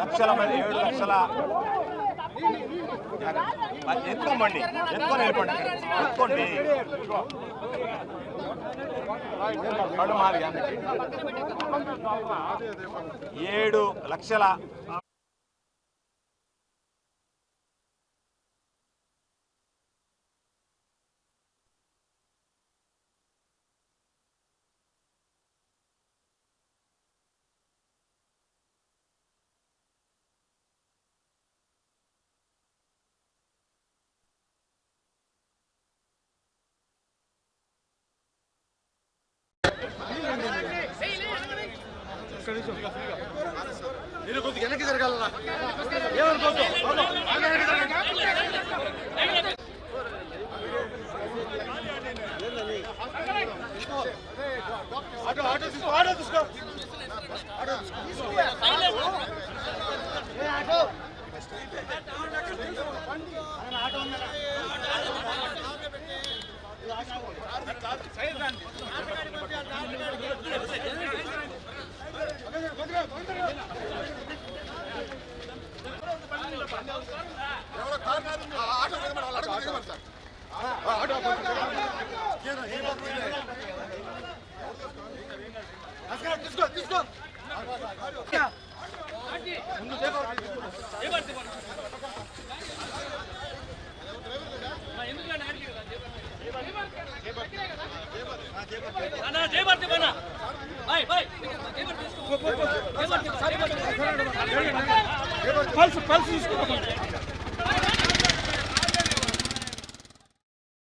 లక్షల మంది ఏడు లక్షల ఎత్తుకోమండి ఎత్తుకొని వెళ్ళిపోండి. ఎత్తుకోండి. ఏడు లక్షల మీరు కొద్దిగా వెనక్కి జరగాలరా ఏమనుకోవద్దు బాగా వెనక్కి జరగండి. ఆటో ఆటో తీసుకో ఆటో తీసుకో ఆటో తీసుకో ఏ ఆటో తీసుకో తీసుకో ముందు Jayabharti bye bye Jayabharti pulse pulse తీసుకో